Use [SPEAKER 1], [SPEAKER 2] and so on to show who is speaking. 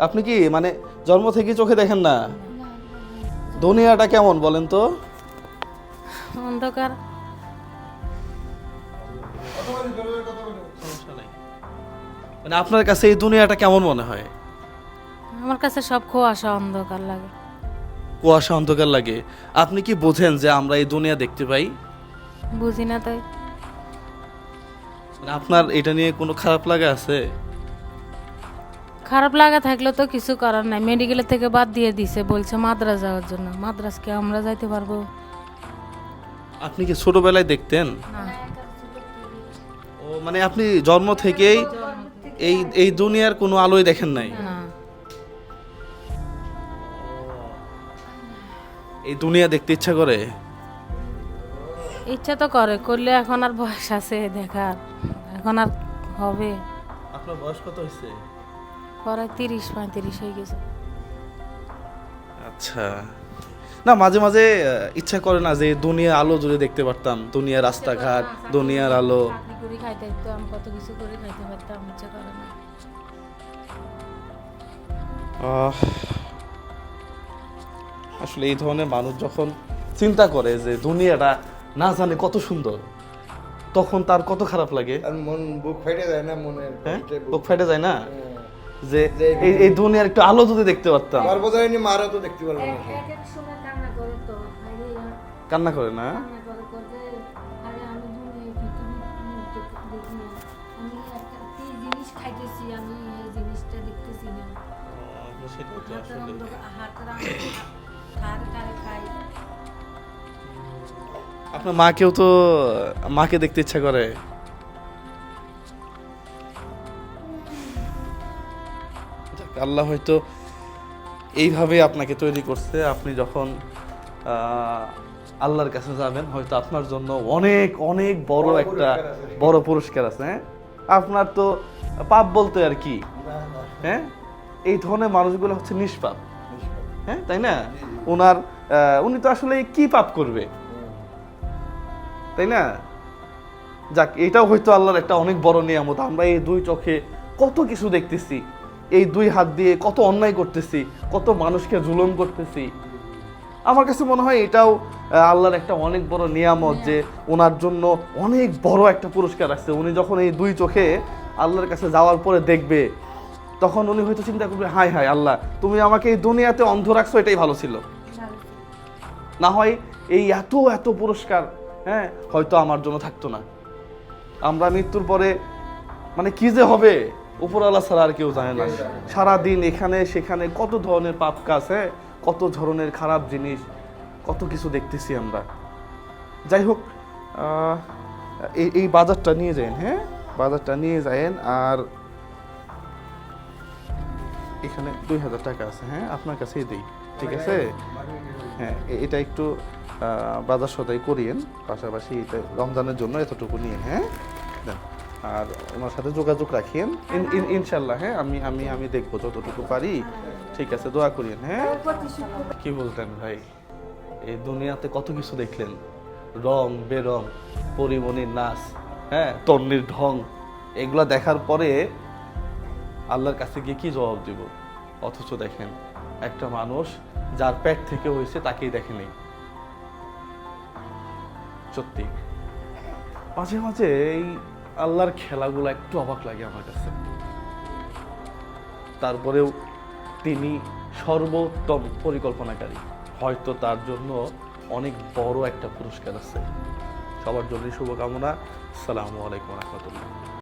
[SPEAKER 1] আপনি কি মানে জন্ম থেকে চোখে দেখেন না? দুনিয়াটা কেমন বলেন তো?
[SPEAKER 2] অন্ধকার।
[SPEAKER 1] মানে আপনার কাছে এই দুনিয়াটা কেমন মনে হয়?
[SPEAKER 2] আমার কাছে সব কুয়াশা অন্ধকার লাগে।
[SPEAKER 1] কুয়াশা অন্ধকার লাগে। আপনি কি বোঝেন যে আমরা এই দুনিয়া দেখতে পাই?
[SPEAKER 2] বুঝি না তাই।
[SPEAKER 1] মানে আপনার এটা নিয়ে কোনো খারাপ লাগা আছে?
[SPEAKER 2] খারাপ লাগা থাকলে তো কিছু করার নাই। মেডিকেলের থেকে বাদ দিয়ে দিছে বলছে মাদ্রাস যাওয়ার জন্য। মাদ্রাসকে আমরা যাইতে পারব।
[SPEAKER 1] আপনি কি ছোটবেলায় দেখতেন? ও মানে আপনি জন্ম থেকেই এই এই দুনিয়ার কোনো আলোই দেখেন নাই? এই দুনিয়া দেখতে ইচ্ছা করে?
[SPEAKER 2] ইচ্ছা তো করে করলে এখন আর বয়স আছে দেখার এখন আর হবে।
[SPEAKER 1] আপনার বয়স কত হয়েছে
[SPEAKER 2] পরে তিরিশ পঁয়ত্রিশ হয়ে গেছে।
[SPEAKER 1] আচ্ছা। না মাঝে মাঝে আহ, ইচ্ছা করে না যে দুনিয়ার আলো যদি দেখতে পারতাম দুনিয়ার রাস্তাঘাট দুনিয়ার আলো।
[SPEAKER 2] করে খাইতে পারতাম কত কিছু করে খাইতে পারতাম ইচ্ছা করে না।
[SPEAKER 1] আসলে এই ধরনের মানুষ যখন চিন্তা করে যে দুনিয়াটা না জানে কত সুন্দর তখন তার কত খারাপ লাগে?
[SPEAKER 3] আর মন বুক ফেটে যায় না মনে
[SPEAKER 1] হ্যাঁ? বুক ফেটে যায় না?
[SPEAKER 3] হ্যাঁ।
[SPEAKER 1] যে এই দুনিয়ার একটু আলো যদি দেখতে পারতাম।
[SPEAKER 3] হয়নি মারা তো দেখতে পারব না।
[SPEAKER 2] এক এক সময় কান্না করে তো আরে
[SPEAKER 1] কান্না করে না? আপনার মাকেও তো মাকে দেখতে ইচ্ছা করে। আল্লাহ হয়তো এইভাবে আপনাকে তৈরি করছে আপনি যখন আল্লাহর কাছে যাবেন হয়তো আপনার জন্য অনেক অনেক বড় একটা বড় পুরস্কার আছে হ্যাঁ? আপনার তো পাপ বলতে আর কি হ্যাঁ? এই ধরনের মানুষগুলো হচ্ছে নিষ্পাপ
[SPEAKER 3] নিষ্পাপ।
[SPEAKER 1] হ্যাঁ? তাই না? ওনার উনি তো আসলে কি পাপ করবে? তাই না? যাক এটাও হয়তো আল্লাহর একটা অনেক বড় নিয়ামত। আমরা এই দুই চোখে কত কিছু দেখতেছি। এই দুই হাত দিয়ে কত অন্যায় করতেছি, কত মানুষকে জুলুম করতেছি। আমার কাছে মনে হয় এটাও আল্লাহর একটা অনেক বড় নিয়ামত যে ওনার জন্য অনেক বড় একটা পুরস্কার আছে উনি যখন এই দুই চোখে আল্লাহর কাছে যাওয়ার পরে দেখবে, তখন উনি হয়তো চিন্তা করবে হাই হাই আল্লাহ, তুমি আমাকে এই দুনিয়াতে অন্ধ রাখছো, এটাই ভালো ছিল। না হয় এই এত এত পুরস্কার হ্যাঁ হয়তো আমার জন্য থাকতো না। আমরা মৃত্যুর পরে মানে কি যে হবে? উপরওয়ালা ছাড়া আর কেউ জানে না। সারা দিন এখানে সেখানে কত ধরনের পাপ কাজ হ্যাঁ? কত ধরনের খারাপ জিনিস কত কিছু দেখতেছি আমরা। যাই হোক এই এই বাজারটা নিয়ে যায়েন হ্যাঁ? বাজারটা নিয়ে যায়েন আর এখানে দুই হাজার টাকা আছে হ্যাঁ? আপনার কাছেই দিই ঠিক আছে? হ্যাঁ এটা একটু বাজার সদাই করিয়েন পাশাপাশি এটা রমজানের জন্য এতটুকু নিয়ে হ্যাঁ। আর ওনার সাথে যোগাযোগ ইন- ইনশাল্লাহ হ্যাঁ আমি আমি আমি দেখব, যতটুকু পারি। ঠিক আছে, দোয়া করিয়েন হ্যাঁ? কি বলতেন ভাই? এই দুনিয়াতে কত কিছু দেখলেন? রং, বেরং, পরিমণির নাচ হ্যাঁ তন্নির ঢং, এগুলা দেখার পরে আল্লাহর কাছে গিয়ে কি জবাব দিব? অথচ দেখেন, একটা মানুষ যার পেট থেকে হয়েছে তাকেই দেখেনি সত্যি। মাঝে মাঝে এই আল্লাহর খেলাগুলো একটু অবাক লাগে আমার কাছে। তারপরেও তিনি সর্বোত্তম পরিকল্পনাকারী। হয়তো তার জন্য অনেক বড় একটা পুরস্কার আছে। সবার জন্য শুভকামনা। সালামু আলাইকুম রহমতুল্লাহ।